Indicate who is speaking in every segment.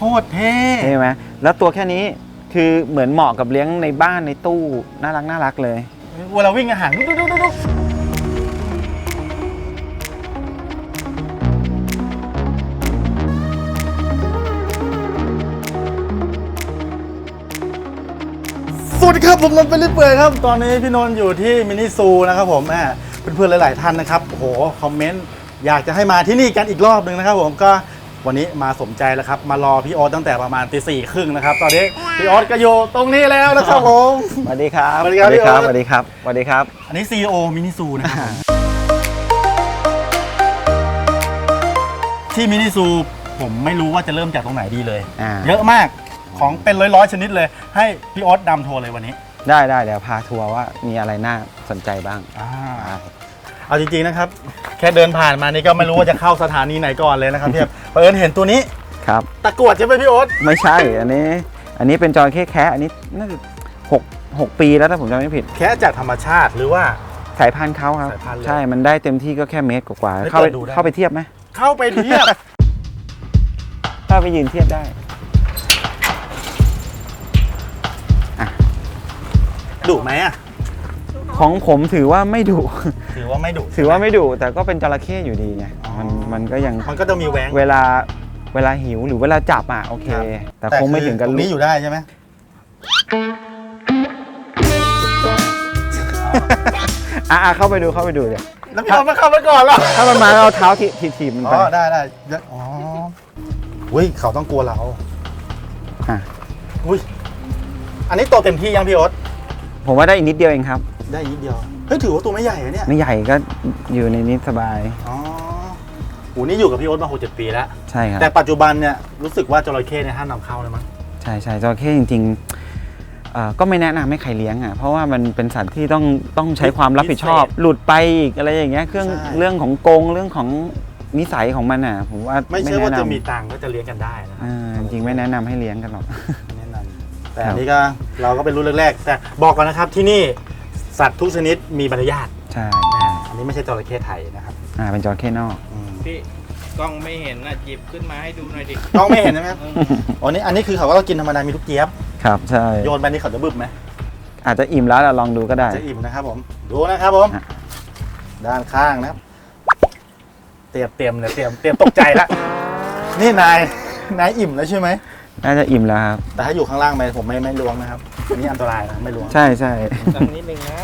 Speaker 1: คตรเท่
Speaker 2: เห็นไหมแล้วตัวแค่นี้คือเหมือนเหมาะกับเลี้ยงในบ้านในตู้น่ารักน่ารักเลย
Speaker 1: เวลาวิ่งอาหารดุ๊กดุ๊กดุ๊กดุ๊กสวัสดีครับผมนนท์เป็นริเปื่อยครับ ตอนนี้พี่นนท์อยู่ที่มินิซูนะครับผมแม่เพื่อนๆหลาย ๆ ท่านนะครับโอ้โหคอมเมนต์อยากจะให้มาที่นี่กันอีกรอบหนึ่งนะครับผมก็ วันนี้มาสมใจแล้วครับ มารอพี่ออสตั้งแต่ประมาณตีสี่ครึ่งนะครับ ตอนนี้พี่ออสก็อยู่ตรงนี้แล้วนะครับผม
Speaker 2: สวัสดีครับ
Speaker 1: สวัสดีครับพี่โอ๊ต
Speaker 2: สวัสดีครับ สวัสดีครับ
Speaker 1: อันนี้ CEO มินิซูนะครับผมที่มินิซูผมไม่รู้ว่าจะเริ่มจากตรงไหนดีเลย
Speaker 2: อ่า
Speaker 1: เยอะมากของเป็นร้อยๆชนิดเลย ให้พี่ออสนำทัวร์เลยวันนี้
Speaker 2: ได้ได้เดี๋ยวพาทัวร์ว่ามีอะไรน่าสนใจบ้าง
Speaker 1: อ่า เอาจริงๆนะครับ แค่เดินผ่านมานี่ก็ไม่รู้ว่าจะเข้าสถานีไหนก่อนเลยนะครับพี่เปิดเห็นตัวนี้
Speaker 2: ครับ
Speaker 1: ตะกรวดใช่ไหมพี่โอ๊ต
Speaker 2: ไม่ใช่อันนี้ อันนี้เป็นจอยแค่แคะอันนี้น่าจะหกหกปีแล้วถ้าผมจำไม่ผิด
Speaker 1: แค่จากธรรมชาติหรือว่า
Speaker 2: สายพันธุ์เขาครับ
Speaker 1: สายพันธุ์เลย
Speaker 2: ใช่มันได้เต็มที่ก็แค่เมตรกว่า
Speaker 1: ไม่
Speaker 2: ๆเข้าไป
Speaker 1: เปิดดูได้
Speaker 2: เข้าไปเทียบไหม
Speaker 1: เข้าไปเทียบ
Speaker 2: เข้าไปยืนเทียบได้
Speaker 1: ดุไหมอะ
Speaker 2: ของผมถือว่าไม่ดุ
Speaker 1: ถือว่าไม่ดุ
Speaker 2: ถือว่าไม่ดุแต่ก็เป็นจระเข้อยู่ดีไงมันมันก็ยัง
Speaker 1: มันก็จะมีแหวง
Speaker 2: เวลาเวลาหิวหรือเวลาจับอะโอเค แต่คงไม่ถึงกัน
Speaker 1: ตรง
Speaker 2: ลุ
Speaker 1: นี้
Speaker 2: ก
Speaker 1: อยู่ได้ใช่ไหม
Speaker 2: อะอะเข้าไปดูเข้าไปดูเดี๋ยว
Speaker 1: แล้วพี่ออสมาเข้าไปก่อนเหรอ
Speaker 2: ถ้ามันมาก็เอาเท้าทีทีทีบมัน
Speaker 1: อ๋
Speaker 2: ไป
Speaker 1: อได้ได้เดี๋ยวอ๋ออุ้ยเขาต้องกลัวเรา
Speaker 2: อะ
Speaker 1: อุ้ยอันนี้โตเต็มที่ยังพี่โอ๊ต
Speaker 2: ผมว่าได้อีกนิดเดียวเองครับ
Speaker 1: ได้นิดเดียว เฮ้ยถือว่าตัวไม่ใหญ่อะเนี่ย
Speaker 2: ไม่ใหญ่ก็อยู่ในนี้สบาย
Speaker 1: อ๋อโหนี่อยู่กับพี่โอ๊ตมาหกเจ็ดปีแล้ว
Speaker 2: ใช่ครับ
Speaker 1: แต่ปัจจุบันเนี่ยรู้สึกว่าจระเข้เนี่ยห้ามนำเข้าเลยมั้ง
Speaker 2: ใช่ใช่จระเข้จริงๆเอ่อก็ไม่แนะนำให้ใครเลี้ยงอะ เพราะว่ามันเป็นสัตว์ที่ต้องต้องใช้ความรับผิดชอบ หลุดไปอีกอะไรอย่างเงี้ยเครื่องเรื่องของกรงเรื่องของนิสัยของมันอะ ผมว่า
Speaker 1: ไม่ใช่ว่า
Speaker 2: แนนำ
Speaker 1: จะมีตังค์ก็จะเลี้ยงกันได้นะครั
Speaker 2: อ่าจริงๆไม่แนะนำให้เลี้ยงกันหรอก
Speaker 1: ไม่แนะนำแต่อันนี้ก็เราก็เป็นรุ่นแรกๆ แต่บอกก่อนนะครับที่นี่ สัตว์ทุกชนิดมีใบอนุญาต
Speaker 2: ใช่
Speaker 1: นะฮะอันนี้ไม่ใช่จระเข้ไทยนะครับ
Speaker 2: อ่าเป็นจระเข้นอก
Speaker 1: อืม
Speaker 3: พี่กล้องไม่เห็นนะหยิบขึ้นมาให้ดูหน่อยดิ
Speaker 1: น้องไม่เห็นใช่ไหมครับอ๋อนี่อันนี้คือเขาก็กินธรรมดามีลูกเจี๊ยบ
Speaker 2: ครับใช่
Speaker 1: โยนไปนี่เขาจะบึ้มไหม
Speaker 2: อาจจะอิ่มแล้วเราลองดูก็ได้
Speaker 1: จะอิ่มนะครับผมดูนะครับผม
Speaker 2: อะ
Speaker 1: ด้านข้างนะครับ เตรียมเตรียมเลยเตรียมเตรียมตกใจแล้วนี่นายนายอิ่มแล้วใช่ไหม
Speaker 2: น่าจะอิ่มแล้วครับ
Speaker 1: แต่ถ้าอยู่ข้างล่างไปผมไม่ไม่ล้วงนะครับอันนี้อันตรายนะไม่ล้วง
Speaker 2: ใช่ใช่
Speaker 3: สักนิดนึงนะ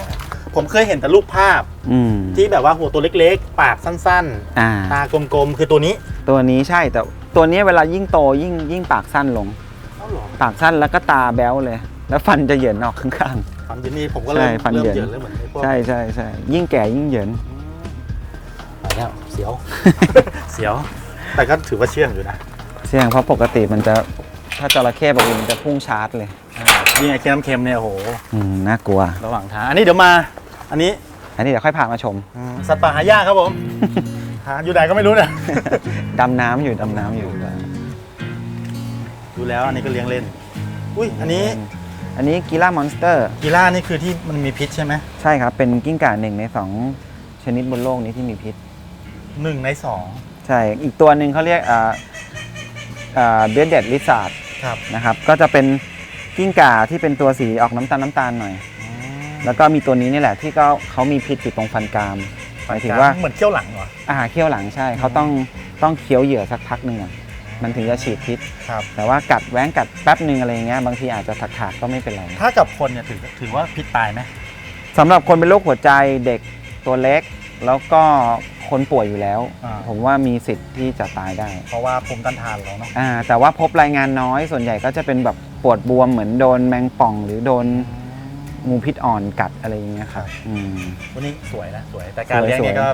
Speaker 1: ผมเคยเห็นแต่รูปภาพ
Speaker 2: อืม
Speaker 1: ที่แบบว่าหัวตัวเล็กๆ ปากสั้น
Speaker 2: อ่า
Speaker 1: ๆ ตากลมๆ คือตัวนี้
Speaker 2: ตัวนี้ใช่แต่ตัวนี้เวลายิ่งโตยิ่งยิ่งปากสั้นลง
Speaker 1: เอ้าเหรอ
Speaker 2: ปากสั้นแล้วก็ตาแบ๊วเลย แล้วฟันจะเหยินออกข้าง
Speaker 1: ฟันเย็นนี่ผมก็เริ่ม
Speaker 2: ใช่ฟัน
Speaker 1: เริ่ม
Speaker 2: เหยิน
Speaker 1: เหยินแล้วเหมือนไอ้พวก
Speaker 2: ๆ ใช่ใช่ใช่ยิ่งแก่ยิ่งเหยิน
Speaker 1: ไปแล้วเสียว เสียว แต่ก็ถือว่าเชื่องอยู่นะ
Speaker 2: เสี่ยงเพราะปกติมันจะ ถ้าจระเข้ปกติมันจะพุ่งชาร์จเลย
Speaker 1: ยิ่งไอ้เค็มเค็มๆเนี่ยโอ้โห
Speaker 2: อืมน่ากลัว
Speaker 1: ระหว่างทางอันนี้เดี๋ยวมา อันนี้
Speaker 2: อันนี้เดี๋ยวค่อยพามาชม
Speaker 1: สัตว์ป่าหายากครับผม หาอยู่ไหนก็ไม่รู้เนี่ย
Speaker 2: ดำน้ำอยู่ดำน้ำอยู่
Speaker 1: ดูแล้วอันนี้ก็เลี้ยงเล่น อุ้ยอันนี้
Speaker 2: อันนี้กีฬามอนสเตอร์
Speaker 1: กีล่านี่คือที่มันมีพิษใช่ไหม
Speaker 2: ใช่ครับ เป็นกิ้งก่าหนึ่งในสองชนิดบนโลกนี้ที่มีพิษ
Speaker 1: หนึ่งในสอง
Speaker 2: ใช่ อีกตัวหนึ่งเขาเรียกอ่าอ่าเบดเด็ดลิซาร์ด
Speaker 1: ครับ
Speaker 2: นะครับ ก็จะเป็นกิ้งก่าที่เป็นตัวสีออกน้ำตาลน้ำตาลหน่อย แล้วก็มีตัวนี้นี่แหละที่ก็เขามีพิษอยู่ตรงฟันกรามหมายถึงว่า
Speaker 1: เหมือนเขี้ยวหลังเหรอ
Speaker 2: อาหารเคี้ยวหลังใช่เขาต้องต้องเคี้ยวเหยื่อสักพักหนึ่งอะมันถึงจะฉีดพิษ
Speaker 1: ครับ
Speaker 2: แต่ว่ากัดแว้งกัดแป๊บหนึ่งอะไรอย่างเงี้ยบางทีอาจจะถักถากๆก็ไม่เป็นไร
Speaker 1: ถ้ากับคนเนี่ยถือถือว่าพิษตายไหม
Speaker 2: สำหรับคนเป็นโรคหัวใจเด็กตัวเล็ก แล้วก็ คนป่วยอยู่แล้วผมว่ามีสิทธิ์ที่จะตายได้
Speaker 1: เพราะว่าภูมิต้านทานเราเนาะ
Speaker 2: อ่าแต่ว่าพบรายงานน้อยส่วนใหญ่ก็จะเป็นแบบปวดบวมเหมือนโดนแมงป่อง หรือโดนงูพิษอ่อนกัดอะไรอย่างเงี้ยครับอืม
Speaker 1: วันนี้สวยนะสวยแต่การ
Speaker 2: สวย
Speaker 1: เลี้ยงเนี่ย
Speaker 2: สวย
Speaker 1: ก็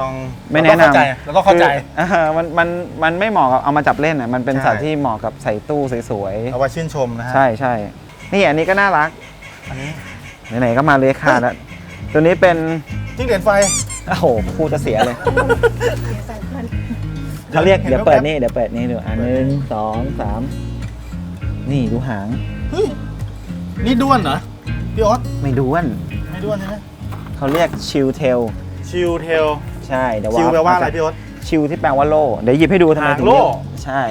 Speaker 1: ต้อง
Speaker 2: ไม่แนะนำ
Speaker 1: เราต้องเข้าใจ
Speaker 2: คืออ่ามันมันมันไม่เหมาะกับเอามาจับเล่นอะมันเป็น
Speaker 1: ใช่
Speaker 2: สัตว์ที่เหมาะกับใส่ตู้สวย
Speaker 1: เราว่าชื่นชมนะฮะ
Speaker 2: ๆใช่ใช่นี่อันนี้ก็น่ารัก
Speaker 1: อันนี้
Speaker 2: ไหนๆก็มาเลคาแล้วตัวนี้เป็น
Speaker 1: จิ้งเหรียญไฟ
Speaker 2: โอ้โหพูดจะเสียเลยเขาเรียกเดี๋ยวเปิดนี่เดี๋ยวเปิดนี่ดูอันหนึ่งสองสามนี่ดูหาง
Speaker 1: เฮ้ยนี่ด้วนเหรอ พี่ออส
Speaker 2: ไม่ด้วน
Speaker 1: ไม่ด้วนใช่ไหม
Speaker 2: เขาเรียกชิลเทล
Speaker 1: ชิลเทล
Speaker 2: ใช่เดี๋ยว
Speaker 1: ชิลแปลว่าอะไรพี่ออส
Speaker 2: ชิวที่แปลว่าโล่เดี๋ยวหยิบให้ดูทำไมถึง
Speaker 1: หางโล่
Speaker 2: เรียกใช่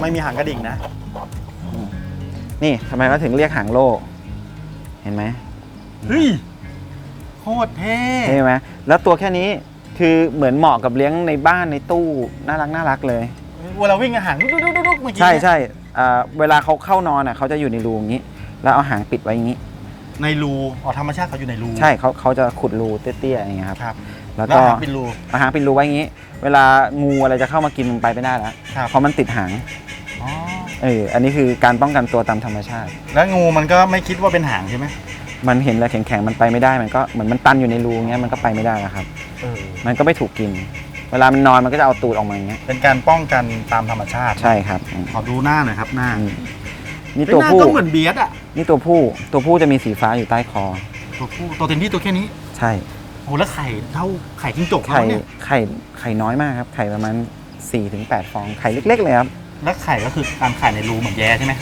Speaker 1: ไม่มีหางกระดิ่งนะ
Speaker 2: นี่ทำไมเขาถึงเรียกหางโล่เห็นไหม
Speaker 1: เฮ้ยโคตรเท่
Speaker 2: เห็นไหมแล้วตัวแค่นี้คือเหมือนเหมาะกับเลี้ยงในบ้านในตู้น่ารักน่ารักเลย
Speaker 1: เวลาวิ่งอาหารดุ๊กดุ๊กดุ๊กดุ๊กเมื่อกี้
Speaker 2: ใช่ใช่อ่าเวลาเขาเข้านอนอะเขาจะอยู่ในรูอย่างนี้ แล้วเอาหางปิดไว้อย่างนี้
Speaker 1: ในรูอ๋อธรรมชาติเขาอยู่ในรู
Speaker 2: ใช่เขาเขาจะขุดรูเตี้ยๆอย่างเงี้ยครับ
Speaker 1: ครับ
Speaker 2: แล้ว
Speaker 1: แล้ว
Speaker 2: ก็
Speaker 1: หางเป็นรู
Speaker 2: เอาหางปิดรูไว้อย่างนี้ เวลางูอะไรจะเข้ามากินมันไปไม่ได้แล้ว
Speaker 1: ครับ
Speaker 2: เพราะมันติดหาง
Speaker 1: อ๋อ
Speaker 2: เอออันนี้คือการป้องกันตัวตามธรรมชาติ
Speaker 1: แล้วงูมันก็ไม่คิดว่าเป็นหางใช่ไหม
Speaker 2: มันเห็นอะไรแข็งๆมันไปไม่ได้มันก็เหมือนมันตันอยู่ในรูเงี้ยมันก็ไปไม่ได้แล้วครับ
Speaker 1: เออ
Speaker 2: มันก็ไม่ถูกกิน เวลามันนอนมันก็จะเอาตูดออกมาอย่างเงี้ย
Speaker 1: เป็นการป้องกันตามธรรมชาติ
Speaker 2: ใช่ครับอืม
Speaker 1: ขอดูหน้าหน่อยครับหน้า
Speaker 2: อืมนี่
Speaker 1: เฮ้ย
Speaker 2: ตัว
Speaker 1: หน้า
Speaker 2: ผู้
Speaker 1: ก็เหมือนเบียดอะ
Speaker 2: นี่ตัวผู้ตัวผู้จะมีสีฟ้าอยู่ใต้คอ
Speaker 1: ตัวผู้ตัวเต็มที่ตัวแค่นี้
Speaker 2: ใช่
Speaker 1: โอ้แล้วไข่เท่าไข่จิ้งจก
Speaker 2: ไข่
Speaker 1: เขาเนี่ย
Speaker 2: ไข่ไข่น้อยมากครับไข่ประมาณ4-8ถึงฟองไข่เล็ก ๆ เลยครับ
Speaker 1: แล้วไข่ก็คือการไข่ในรูเหมือนแย่ใช่ไหม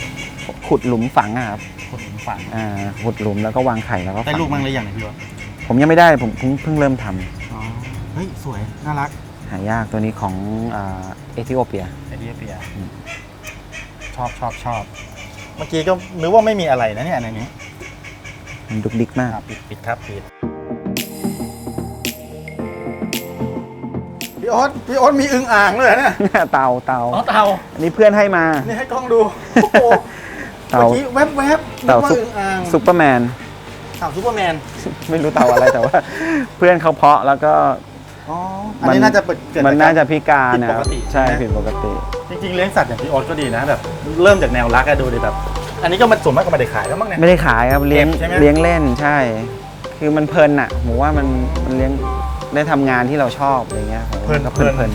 Speaker 2: ขุดหลุมฝังอะครับ
Speaker 1: คน ฝัง
Speaker 2: อ่าขุดหลุมแล้วก็วางไข่แล้วก็
Speaker 1: ได้
Speaker 2: ฝัง
Speaker 1: ลูกมั้างหรือยังเนี่ยพี่วะ
Speaker 2: ผมยังไม่ได้ผมเพิ่งเพิ่งเริ่มทำ
Speaker 1: อ๋อเฮ้ยสวยน่ารัก
Speaker 2: หายากตัวนี้ของอ่าเอธิโอเปีย
Speaker 1: ไอเดียเปีย
Speaker 2: อืม
Speaker 1: ชอบชอบชอบเมื่อกี้ก็นึกว่าไม่มีอะไรนะเนี่ยในนี้
Speaker 2: มันดุกดิกมาก
Speaker 1: อะปิดปิดครับปิดพี่โอ๊ตพี่โอ๊ตมีอึงอ่างเลยเหรอเนี่ย
Speaker 2: เตาเตา
Speaker 1: อ๋อเตา
Speaker 2: อันนี้เพื่อนให้มา
Speaker 1: นี่ให้กล้องดู โอ้โห
Speaker 2: เตา
Speaker 1: เมื่อกี้แวบแวบๆนึ
Speaker 2: เตาก
Speaker 1: ว่า
Speaker 2: ซุป
Speaker 1: อึงอ่าง
Speaker 2: ซุปเปอร์แมน
Speaker 1: เต่าซูเปอร์แมน
Speaker 2: ไม่รู้เตาอะไรแต่ว่า เพื่อนเขาเพาะแล้วก็
Speaker 1: อ๋อ อันนี้น่าจะเกิดเกิด
Speaker 2: มัน
Speaker 1: จก
Speaker 2: น่าจะพิการนะ
Speaker 1: ผิดปกติ
Speaker 2: ใช่
Speaker 1: ใช่ไหม
Speaker 2: ผิดปกติ
Speaker 1: จริงๆเลี้ยงสัตว์อย่างพี่โอ๊ตก็ดีนะแบบเริ่มจากแนวรักอะดูดิแบบ อันนี้ก็มันส่วนมากก็ไม่ได้ขายแล้วมั้งเนี่ย
Speaker 2: ไม่ได้ขายครับเลี้ยง
Speaker 1: เก็บใช่ไหม
Speaker 2: เลี้ยงเล่นใช่ คือมันเพลินอะผมว่ามันมันเลี้ยงได้ทำงานที่เราชอบอะไรเงี้ยผมว่าก็เพลินเพลิน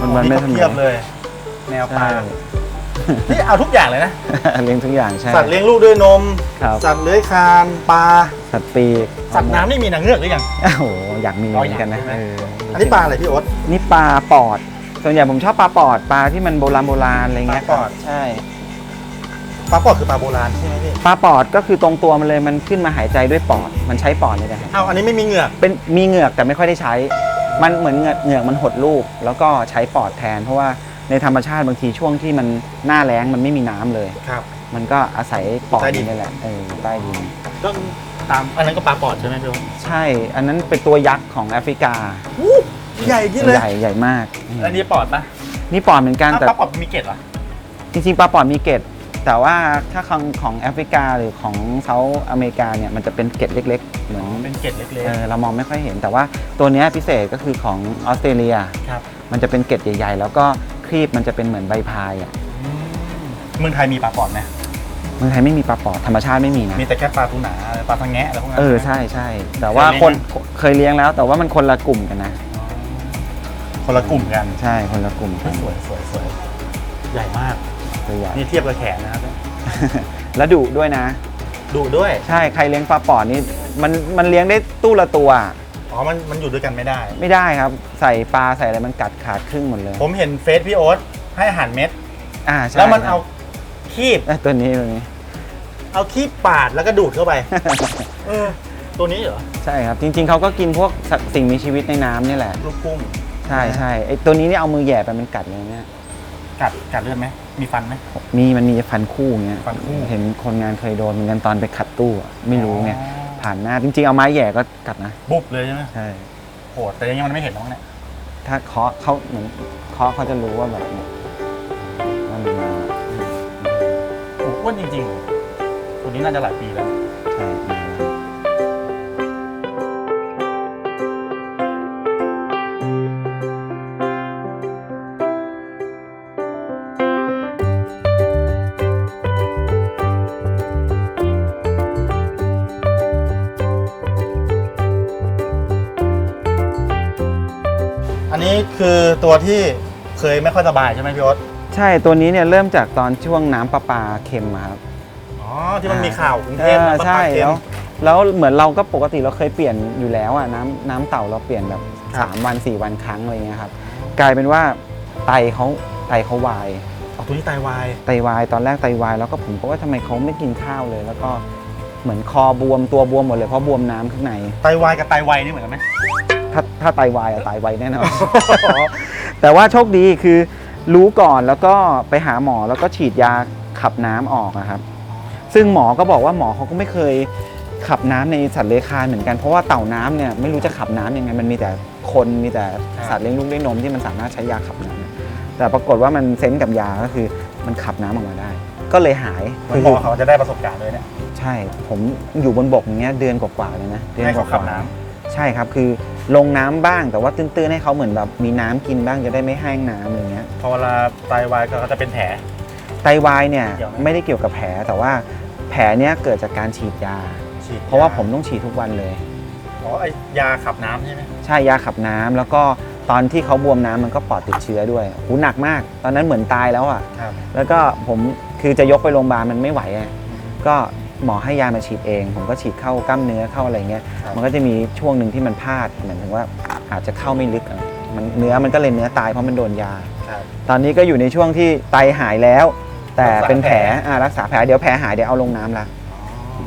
Speaker 2: มันมันไม่
Speaker 1: ก็
Speaker 2: ทำ
Speaker 1: เทียบเลย แนวปลา
Speaker 2: ใช่
Speaker 1: นี่เอาทุกอย่างเลยนะ
Speaker 2: เลี้ยงทุกอย่างใช่
Speaker 1: สัตว์เลี้ยงลูกด้วยนม
Speaker 2: ครับ
Speaker 1: สัตว์เลื้อยคลานปลา
Speaker 2: สัตว์ปีก
Speaker 1: สัตว์น้ำนี่มีนางเงือกหรือยัง
Speaker 2: โอ้โหอยากมีเหมือนกันนะ
Speaker 1: อ๋ออยากใช่ไหม
Speaker 2: เออ
Speaker 1: อันนี้ปลาอะไรพี่โอ๊ต
Speaker 2: นี่ปลาปอด ส่วนใหญ่ผมชอบปลาปอดปลาที่มันโบราณโบราณอะไรเงี้ย
Speaker 1: ปลาปอด
Speaker 2: ครับใช่
Speaker 1: ปลาปอดคือปลาโบราณใช่ไหมพี่
Speaker 2: ปลาปอดก็คือตรงตัวมันเลยมันขึ้นมาหายใจด้วยปอดมันใช้ปอดเลยนะครับ
Speaker 1: เอาอันนี้ไม่มีเหงือก
Speaker 2: เป็นมีเหงือกแต่ไม่ค่อยได้ใช้ มันเหมือนเหงือกเหงือกมันหดรูป แล้วก็ใช้ปอดแทนเพราะว่า ในธรรมชาติบางทีช่วงที่มันหน้าแล้งมันไม่มีน้ำเลย
Speaker 1: ครับ
Speaker 2: มันก็อาศัยปอด
Speaker 1: ใต้ดิน
Speaker 2: นี่แหละเออใต้ดิน
Speaker 1: ก็ตามอันนั้นก็ปลาปอดใช่ไหมพี่โอ๊ต
Speaker 2: ใช่ อันนั้นเป็นตัวยักษ์ของแอฟริกา
Speaker 1: อู้ใหญ่ที่เลย
Speaker 2: ใหญ่ใหญ่มาก
Speaker 1: อันนี้ปอดปะ
Speaker 2: นี่ปอดเหมือนกัน
Speaker 1: อ้าว
Speaker 2: แต่
Speaker 1: ปลาปอดมีเกล็ดเหรอ
Speaker 2: จริงๆปลาปอดมีเกล็ดแต่ว่าถ้าของของแอฟริกาหรือของเซาท์อเมริกาเนี่ยมันจะเป็นเกล็ดเล็ก ๆ เหมือน
Speaker 1: เป็นเกล็ดเล็ก
Speaker 2: เออเรามองไม่ค่อยเห็น แต่ว่าตัวเนี้ยพิเศษก็คือของออสเตรเลีย
Speaker 1: ๆ ครับ
Speaker 2: มันจะเป็นเกล็ดใหญ่ ๆ แล้วก็ ครีบมันจะเป็นเหมือนใบพายอะ
Speaker 1: เมืองไทยมีปลาปอดไหม
Speaker 2: เมืองไทยไม่มีปลาปอดธรรมชาติไม่มีนะ
Speaker 1: มีแต่แค่ปลาทูหนาปลาทังแงะอะไรพวกนั้น
Speaker 2: เออ
Speaker 1: ใช่ไหม
Speaker 2: ใช่ใช่แต่ว่า
Speaker 1: เคยเลี้ยง
Speaker 2: คน
Speaker 1: ไหม
Speaker 2: เคยเลี้ยงแล้ว แต่ว่ามันคนละกลุ่มกันนะ
Speaker 1: คนละกลุ่มกัน
Speaker 2: ใช่คนละกลุ่มกัน
Speaker 1: สวยสวยสวยใหญ่มาก
Speaker 2: ตัวใหญ่
Speaker 1: นี่เทียบกับแขนนะครับ
Speaker 2: แล้วดุด้วยนะ
Speaker 1: ดุด้วย
Speaker 2: ใช่ใครเลี้ยงปลาปอดนี่มันมันเลี้ยงได้ตู้ละตัว
Speaker 1: อ๋อมันมันอยู่ด้วยกันไม่ได้
Speaker 2: ไม่ได้ครับ ใส่ปลาใส่อะไรมันกัดขาดครึ่งหมดเลย
Speaker 1: ผมเห็นเฟซพี่โอ๊ตให้อาหารเม็ด
Speaker 2: อ่าใช่
Speaker 1: แล้วมันเอาคีบ
Speaker 2: เอ้ยตัวนี้ตัวนี้
Speaker 1: เอาคีบปาดแล้วก็ดูดเข้าไป เออ ตัวนี้เหรอ
Speaker 2: ใช่ครับ จริง ๆเขาก็กินพวกสัตว์สิ่งมีชีวิตในน้ำนี่แหละ
Speaker 1: ลูกกุ้ง
Speaker 2: ใช่ใช่ไอตัวนี้นี่เอามือแหย่ไปมันกัดเลยเนี่ย
Speaker 1: กัดกัดเลือดไหม มีฟันไหม
Speaker 2: มีมันมีฟันคู่เงี้ย
Speaker 1: ฟันคู่
Speaker 2: เห็นคนงานเคยโดนเหมือนกันตอนไปขัดตู้อะไม่รู้ไง
Speaker 1: อ๋อ
Speaker 2: ผ่านหน้าจริงๆเอาไม้แหย่ก็กัดนะ
Speaker 1: บุบเลยใช่ไหม
Speaker 2: ใช่
Speaker 1: โหดแต่ยังไงมันไม่เห็นน้องเนี่ย
Speaker 2: ถ้าเคาะเขาเหมือนเคาะเขาจะรู้ว่าแบบเนี่ยว่ามันมา
Speaker 1: โอ้อ้วนจริงๆตัวนี้น่าจะหลายปีแล้ว
Speaker 2: ใช่
Speaker 1: นนี้คือตัวที่เคยไม่ค่อยสบายใช่ไหมพี่โอ๊ต
Speaker 2: ใช่ตัวนี้เนี่ยเริ่มจากตอนช่วงน้ำประปาเค็มอะครับ
Speaker 1: อ๋อที่มันมีข่าวกรุงเทพ
Speaker 2: ออ
Speaker 1: นะปลา
Speaker 2: ใช่
Speaker 1: ปลาเค็ม
Speaker 2: แล้วแล้วเหมือนเราก็ปกติเราเคยเปลี่ยนอยู่แล้วอะน้ำน้ำเต่าเราเปลี่ยนแบบ
Speaker 1: ครับ
Speaker 2: 3วัน4วันครั้งอะไรเงี้ยครับกลายเป็นว่าไตเขาไตเขาวาย
Speaker 1: เอาตัวนี้ไตวาย
Speaker 2: ไตวายตอนแรกไตวายแล้วก็ผมก็ว่าทำไมเขาไม่กินข้าวเลย แล้วก็เหมือนคอบวมตัวบวมหมดเลยเพราะบวมน้ำข้างใน
Speaker 1: ไตวายกับไตวายนี่เหมือนกันไหม
Speaker 2: ค ถ้าถ้าไตวายอะตายไวแน่นอน แต่ว่าโชคดีคือรู้ก่อนแล้วก็ไปหาหมอแล้วก็ฉีดยาขับน้ำออกอะครับ ซึ่งหมอก็บอกว่าหมอเขาก็ไม่เคยขับน้ำในสัตว์เลื้อยคลานเหมือนกันเพราะว่าเต่าน้ำเนี่ยไม่รู้จะขับน้ำยังไงมันมีแต่คนมีแต่สัตว์เลี้ยงลูกด้วยนมที่มันสามารถใช้ยาขับน้ำแต่ปรากฏว่ามันเซนส์กับยาก็คือมันขับน้ำออกมาได้ ก็เลยหาย
Speaker 1: มันบอกเขาจะได้ประสบการณ์ด้วยเนี่ย
Speaker 2: ใช่ ผมอยู่บนบกอย่างเงี้ยเดือนกว่าๆเลยนะเดือน
Speaker 1: ให้
Speaker 2: ก
Speaker 1: เขา
Speaker 2: ว่าๆ
Speaker 1: ขับน้
Speaker 2: ใช่ครับคือลงน้ำบ้างแต่ว่าตื้นๆให้เขาเหมือนแบบมีน้ำกินบ้างจะได้ไม่แห้งน้ำอะไรเงี้ย
Speaker 1: พอเวลาไตวายก็เขาจะเป็นแผล
Speaker 2: ไตวายเนี่ย
Speaker 1: เกี่ยวไหม
Speaker 2: ไม่ได้เกี่ยวกับแผลแต่ว่าแผลเนี้ยเกิดจากการฉีดยา
Speaker 1: ฉีด
Speaker 2: เพราะว่าผมต้องฉีดทุกวันเลย
Speaker 1: อ๋อไอ้ยาขับน้ำใช่ไหม
Speaker 2: ใช่ยาขับน้ำแล้วก็ตอนที่เขาบวมน้ำมันก็ปอดติดเชื้อด้วยหูหนักมาก ตอนนั้นเหมือนตายแล้วอะ
Speaker 1: ครับ
Speaker 2: แล้วก็ผมคือจะยกไปโรงพยาบาลมันไม่ไหวอะก็ หมอให้ยามาฉีดเอง ผมก็ฉีดเข้ากล้ามเนื้อเข้าอะไรเงี้ย
Speaker 1: ครับ
Speaker 2: มันก็จะมีช่วงหนึ่งที่มันพลาดเหมือนถึงว่าอาจจะเข้าไม่ลึกอะมันเนื้อมันก็เลยเนื้อตายเพราะมันโดนยา
Speaker 1: ครับ
Speaker 2: ตอนนี้ก็อยู่ในช่วงที่ไตหายแล้ว แต่
Speaker 1: รักษา
Speaker 2: เป็นแผล
Speaker 1: แผล
Speaker 2: อ่ารักษาแผลเดี๋ยวแผลหายเดี๋ยวเอาลงน้ำละ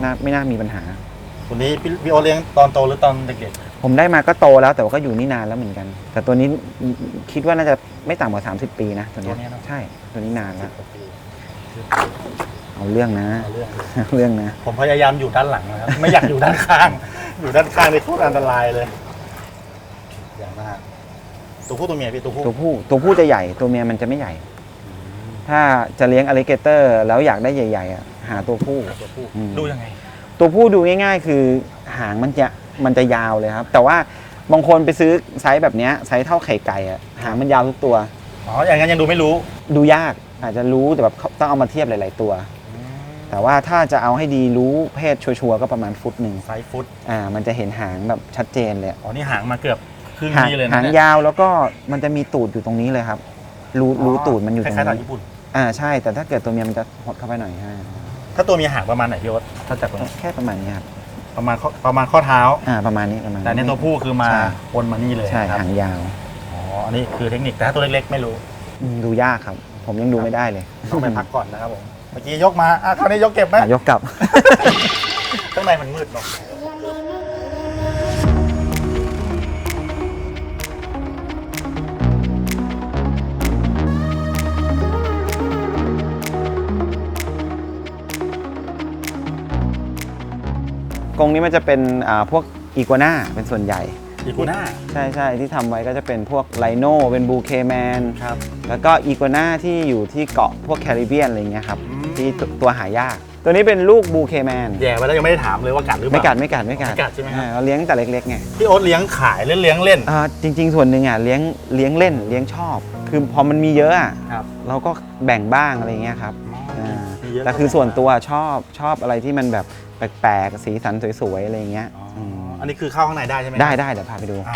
Speaker 2: น่าไม่น่ามีปัญหา
Speaker 1: คนนี้พี่พี่โอเลี้ยงตอนโตหรือตอนเด็ก
Speaker 2: ผมได้มาก็โตแล้วแต่ว่าก็อยู่นี่นานแล้วเหมือนกัน แต่ตัวนี้คิดว่าน่าจะไม่ต่ำกว่า 30 ปีนะตัวเนี้ยใช่ตัวนี้นาน
Speaker 1: ๆ
Speaker 2: แล้ว
Speaker 1: กว่าปี
Speaker 2: เอาเรื่องนะ
Speaker 1: เอาเรื่อง
Speaker 2: เอาเรื่องนะ
Speaker 1: ผมพยายามอยู่ด้านหลังนะครับ ไม่อยากอยู่ด้านข้าง อยู่ด้านข้างนี่โคตรอันตรายเลยอย่างมากตัวผู้ตัวเมียพี่ตัวผู้
Speaker 2: ตัวผู้ตัวผู้จะใหญ่ตัวเมียมันจะไม่ใหญ่ ถ้าจะเลี้ยงอ l ล i เกเตอร์แล้วอยากได้ใหญ่ๆอะหาตัวผู้
Speaker 1: ตัวผู้
Speaker 2: อืม
Speaker 1: ดูยังไง
Speaker 2: ตัวผู้ดูง่าย ๆ คือหางมันจะมันจะยาวเลยครับ แต่ว่าบางคนไปซื้อไซส์แบบเนี้ยไซส์เท่าไข่ไก่อะหางมันยาวทุกตัว
Speaker 1: อ๋ออย่างนั้นยังดูไม่รู้
Speaker 2: ดูยากอาจจะรู้แต่แบบต้องเอามาเทียบหลาย ๆ ตัว แต่ว่าถ้าจะเอาให้ดีรู้เพศชัวร์ๆก็ประมาณฟุตหนึ่ง
Speaker 1: ไซส์ฟุต
Speaker 2: อ่ามันจะเห็นหางแบบชัดเจนเลย
Speaker 1: อ๋อนี่หางมาเกือบครึ่ง
Speaker 2: หาง
Speaker 1: นี้เลยนะ
Speaker 2: หาง
Speaker 1: เนี่ย
Speaker 2: ยาวแล้วก็มันจะมีตูดอยู่ตรงนี้เลยครับ รูรูตูดมันอยู่ตรง
Speaker 1: คล้ายๆหนัง
Speaker 2: นี้
Speaker 1: ญี่ปุ่น
Speaker 2: อ่าใช่ แต่ถ้าเกิดตัวเมียมันจะหดเข้าไปหน่อยฮะ
Speaker 1: ถ้าตัวเมียหางประมาณไหนพี่โอ๊ตถ้าจากตรงนี้
Speaker 2: แค่ประมาณนี้ครับ
Speaker 1: ประมาณข้อประมาณข้อเท้า
Speaker 2: อ่าประมาณนี้ประมาณนี้
Speaker 1: แต่ในตัวผู้คือมา
Speaker 2: ใช่
Speaker 1: วนมานี่เลย
Speaker 2: ใช่
Speaker 1: นะครับ
Speaker 2: หางยาว
Speaker 1: อ๋ออันนี้คือเทคนิคแต่ถ้าตัวเล็กๆ ไม่รู้
Speaker 2: อืมดูยากครับ ผมยังดูไม่ได้เลย
Speaker 1: ต้องไปพักก่อนนะครับผม เมื่อกี้ยกมาอะคราวนี้ยกเก็บไหม
Speaker 2: อะยกกลับ
Speaker 1: ข้างในมันมืดเนาะ
Speaker 2: กรงนี้มันจะเป็นอ่าพวกอีกัวน่าเป็นส่วนใหญ่
Speaker 1: อีกูน่า
Speaker 2: ใช่ใช่ที่ทำไว้ก็จะเป็นพวกไลโนเป็นบูเคแมน
Speaker 1: ครับ
Speaker 2: แล้วก็อีกัวน่าที่อยู่ที่เกาะพวกแคริบเบียนอะไรเงี้ยครับ
Speaker 1: อืม
Speaker 2: ที่ตัวตัวหายาก ตัวนี้เป็นลูกบูเคแมน
Speaker 1: แย่ไปแล้วยังไม่ได้ถามเลยว่ากัดหรือเป
Speaker 2: ไม่
Speaker 1: ล่า
Speaker 2: กัดไม่กัดไม่กัด
Speaker 1: ไม่กัดใช่ไหมครับ
Speaker 2: อ่าเราเลี้ยงแต่เล็กๆไง
Speaker 1: พี่โอ๊ตเลี้ยงขายหรือเลี้ยงเล่น
Speaker 2: อ่าจริง ๆ ส่วนหนึ่งอะเลี้ยงเลี้ยงเล่นเลี้ยงชอบ คือพอมันมีเยอะอะ
Speaker 1: ครับ
Speaker 2: เราก็แบ่งบ้างอะไรเงี้ยครับอ่า
Speaker 1: มีเยอะ
Speaker 2: แต่คือส่วนตัวชอบชอบอะไรที่มันแบบแปลกๆสีสันสวยๆอะไรเงี้ย
Speaker 1: อ๋อ
Speaker 2: ม
Speaker 1: อันนี้คือเข้าข้างในได้ใช่ไหม
Speaker 2: ได้ได้เดี๋ยวพาไปดู
Speaker 1: อ่า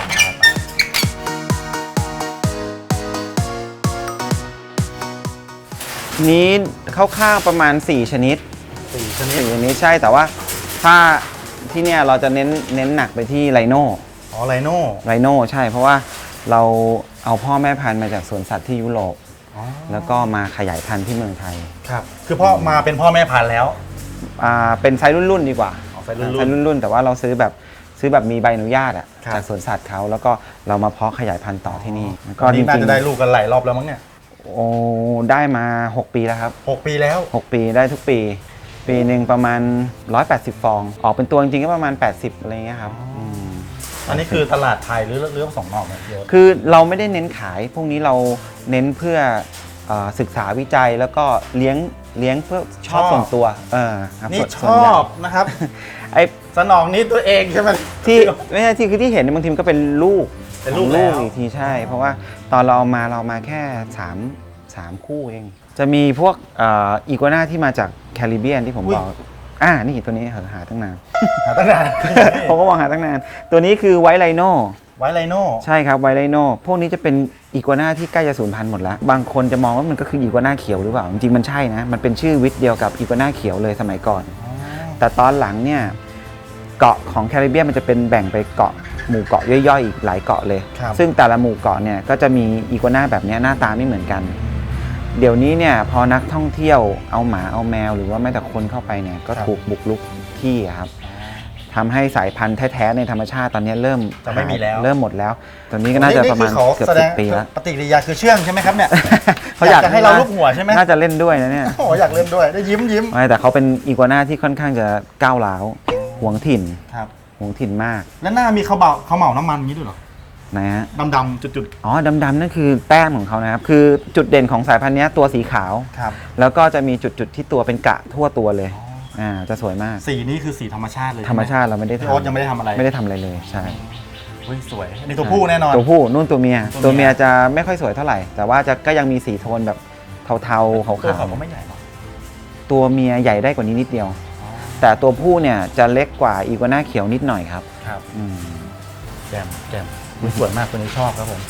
Speaker 2: นี้คร่าวๆประมาณ 4 ชนิด
Speaker 1: สี่ชนิด
Speaker 2: 4ชนิดใช่แต่ว่าถ้าที่เนี่ยเราจะเน้นเน้นหนักไปที่ไลโน่
Speaker 1: อ๋อไลโน่
Speaker 2: ไรโน่ใช่ เพราะว่าเราเอาพ่อแม่พันธุ์มาจากสวนสัตว์ที่ยุโรป
Speaker 1: อ๋อ
Speaker 2: แล้วก็มาขยายพันธุ์ที่เมืองไทย
Speaker 1: ครับ คือพ่อมาเป็นพ่อแม่พันธุ์แล้ว
Speaker 2: อ่าเป็นไซส์รุ่นๆดีกว่า
Speaker 1: อ๋อไซส์รุ่นๆ
Speaker 2: ไซส์รุ่นๆแต่ว่าเราซื้อแบบซื้อแบบมีใบอนุญาตอะ
Speaker 1: ครับ
Speaker 2: จากสวนสัตว์เขาแล้วก็เรามาเพาะขยายพันธุ์ต่อที่นี่แล้ว
Speaker 1: ก็
Speaker 2: ก็จ
Speaker 1: นี่
Speaker 2: ริ
Speaker 1: น่างจะได้ลูกกันหลายรอบแล้วมั้งเนี่ย
Speaker 2: ๆ โอ้ได้มา 6 ปีแล้วครับ
Speaker 1: หกปีแล้ว
Speaker 2: 6 ปีได้ทุกปี ปีหนึ่งประมาณ 180 ฟอง ออกเป็นตัวจริงๆก็ประมาณ 80 อะไรเงี้ยครับม
Speaker 1: อันนี้คือตลาดไทยหรือเรื่องสองนอกเนี่ยพี่โอ๊ต
Speaker 2: คือเราไม่ได้เน้นขาย พวกนี้เราเน้นเพื่อเออศึกษาวิจัยแล้วก็เลี้ยงเลี้ยงเพื่อชอบส่วนตัว เออครับ
Speaker 1: นี่
Speaker 2: ส่วน
Speaker 1: ช
Speaker 2: ส่วนให
Speaker 1: อ
Speaker 2: ญ่
Speaker 1: บนะครับ
Speaker 2: ไอ้
Speaker 1: สนองนี้ตัวเองใช่ไหม
Speaker 2: ที่ไม่ใช่ที่คือที่เห็นเนยบางทีมันก็เป็นลูก
Speaker 1: เป็นลูก
Speaker 2: ของ
Speaker 1: แล้ว
Speaker 2: อีกทีใช่ เพราะว่า ตอนเราเอามาเราเอามาแค่3 3คู่เอง จะมีพวกเอีกัวน่าที่มาจากแคริบเบียนที่ผมบอกอ่านี่ตัวนี้หาตั้งนาน
Speaker 1: หาตั้งนาน
Speaker 2: ผมก็มองหาตั้งนาน ตัวนี้คือไวท์ไลโน
Speaker 1: ไว้ไลโน่
Speaker 2: ใช่ครับไวไลโนพวกนี้จะเป็นอีกัวน่าที่ใกล้จะสูญพันธุ์หมดแล้ว บางคนจะมองว่ามันก็คืออีกัวน่าเขียวหรือเปล่า จริงๆมันใช่นะ มันเป็นชื่อวิทย์เดียวกับอีกัวน่าเขียวเลยสมัยก่อน แต่ตอนหลังเนี่ยเกาะของแคริบเบียนมันจะเป็นแบ่งไปเกาะ หมู่เกาะย่อยๆอีกหลายเกาะเลย
Speaker 1: ครับ
Speaker 2: ซึ่งแต่ละหมู่เกาะเนี่ยก็จะมีอีกัวน่าแบบเนี้ยหน้าตาไม่เหมือนกัน เดี๋ยวนี้เนี่ยพอนักท่องเที่ยวเอาหมาเอาแมวหรือว่าแม้แต่คนเข้าไปเนี่ยก็ถูกบุกลุกที่อะครับถทำให้สายพันธุ์แท้ๆในธรรมชาติตอนนี้เริ่ม
Speaker 1: จะไม่มีแล้ว
Speaker 2: เริ่มหมดแล้ว ตอนนี้ก็น่าจะประมาณ
Speaker 1: นี่คือเขา
Speaker 2: เกือบ
Speaker 1: แสด
Speaker 2: สิ
Speaker 1: ง
Speaker 2: บปีแล้ว
Speaker 1: ปฏิกิริยาคือเชื่องใช่ไหมครับเนี่ย
Speaker 2: เขาอยาก
Speaker 1: จะให้เราลูกหัวใช่ไหม
Speaker 2: น่าจะเล่นด้วยนะเนี่ย
Speaker 1: โอ้โหอยากเล่นด้วยได้ยิ้มยิ้ม
Speaker 2: ไม่แต่เขาเป็นอีกัวน่าที่ค่อนข้างจะก้าวร้าวหวงถิ่น
Speaker 1: ครับ
Speaker 2: หวงถิ่นมาก
Speaker 1: แล้วหน้ามีเขาเบาเขาเหมาน้ำมันอย่างนี้ด้วยเหรอ
Speaker 2: นะฮะ
Speaker 1: ดำๆจุด
Speaker 2: อ๋อดำๆนั่นคือแต้มของเขานะครับ คือจุดเด่นของสายพันธุ์เนี้ยตัวสีขาว
Speaker 1: ๆครับ
Speaker 2: แล้วก็จะมีจุดๆที่ตัวเป็นกระทั่วตัวเลยอ่าจะสวยมาก
Speaker 1: สีนี้คือสีธรรมชาติเลย
Speaker 2: ธรรมชาติเราไม่ได้
Speaker 1: พี่
Speaker 2: ทำ
Speaker 1: โอ๊ตยังไม่ได้ทำอะไร
Speaker 2: ไม่ได้ทำอะไรเลยใช่
Speaker 1: เฮ้ยสวยอันนี้ตัวผู้แน่นอน
Speaker 2: ตัวผู้นู่นตัวเมีย
Speaker 1: ตั
Speaker 2: ตัวว
Speaker 1: เมี
Speaker 2: เมี
Speaker 1: ย
Speaker 2: ย จะไม่ค่อยสวยเท่าไหร่ แต่ว่าจะก็ยังมีสีโทนแบบเทาๆขาว
Speaker 1: ตัวเขาก็ไม่ใหญ่หรอก
Speaker 2: ๆตัวเมียใหญ่ได้กว่านี้นิดเดียว แต่ตัวผู้เนี่ยจะเล็กกว่าอีกัวน่าเขียวนิดหน่อยครับ
Speaker 1: ครับ
Speaker 2: อืม
Speaker 1: แกมแกมอุ๊ยสวยมากตัวนี้ชอบครับผม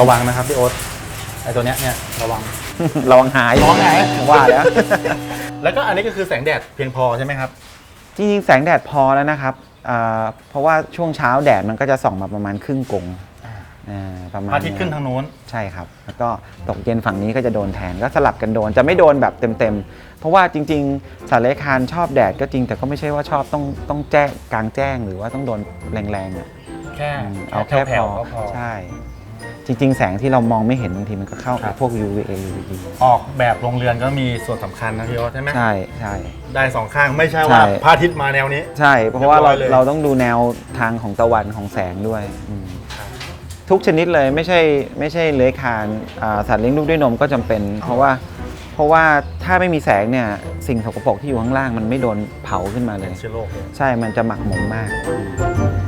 Speaker 1: ระวังนะครับพี่โอ๊ตไอตัวเนี้ยเนี่ยระวัง
Speaker 2: ระวังหาย
Speaker 1: ระวังหาย
Speaker 2: ว่าแล้ว
Speaker 1: แล้วก็อันนี้ก็คือแสงแดดเพียงพอใช่ไหมครับ
Speaker 2: จริงๆ แสงแดดพอแล้วนะครับอ่าเพราะว่าช่วงเช้าแดดมันก็จะส่องมาประมาณครึ่งกง
Speaker 1: อ่า
Speaker 2: อ่าประ
Speaker 1: พ
Speaker 2: มาณ
Speaker 1: ระอาทิตย์ขึ้นทางนู้น
Speaker 2: ใช่ครับ แล้วก็ตกเย็นฝั่งนี้ก็จะโดนแทนก็สลับกันโดนจะไม่โดนแบบเต็มๆ เพราะว่าจริงๆสัตว์เลื้อยคลานชอบแดดก็จริงแต่ก็ไม่ใช่ว่าชอบต้องต้องแจ้งกลางแจ้งหรือว่าต้องโดนแรงๆอะ
Speaker 1: แค่
Speaker 2: อืมเอาแค่พ
Speaker 1: แผ่
Speaker 2: อ
Speaker 1: วๆก็พอ
Speaker 2: ใช่ จริง ๆ แสงที่เรามองไม่เห็นบางทีมันก็เข้า
Speaker 1: ครั
Speaker 2: กับบพวก UVA UVB
Speaker 1: ออกแบบโรงเรือนก็มีส่วนสำคัญนะพี่โอ๊ตใช่ไหม
Speaker 2: ใช่ใช่
Speaker 1: ได้สองข้างไม่ใช่ว่า
Speaker 2: ใช่
Speaker 1: พระอาทิตย์มาแนวนี้
Speaker 2: ใช่ เพราะว่าเรา
Speaker 1: เรียบร้อยเลย
Speaker 2: เราต้องดูแนวทางของตะวันของแสงด้วยอืม
Speaker 1: ครับ
Speaker 2: ทุกชนิดเลยไม่ใช่ไม่ใช่เลื้อยคลานอ่าสัตว์เลี้ยงลูกด้วยนมก็จำเป็น เพราะว่าเพราะว่าถ้าไม่มีแสงเนี่ยสิ่งสกปรกที่อยู่ข้างล่างมันไม่โดนเผาขึ้นมาเลย
Speaker 1: เชื้อโรค
Speaker 2: ใช่มันจะหมักหมมมาก
Speaker 1: ค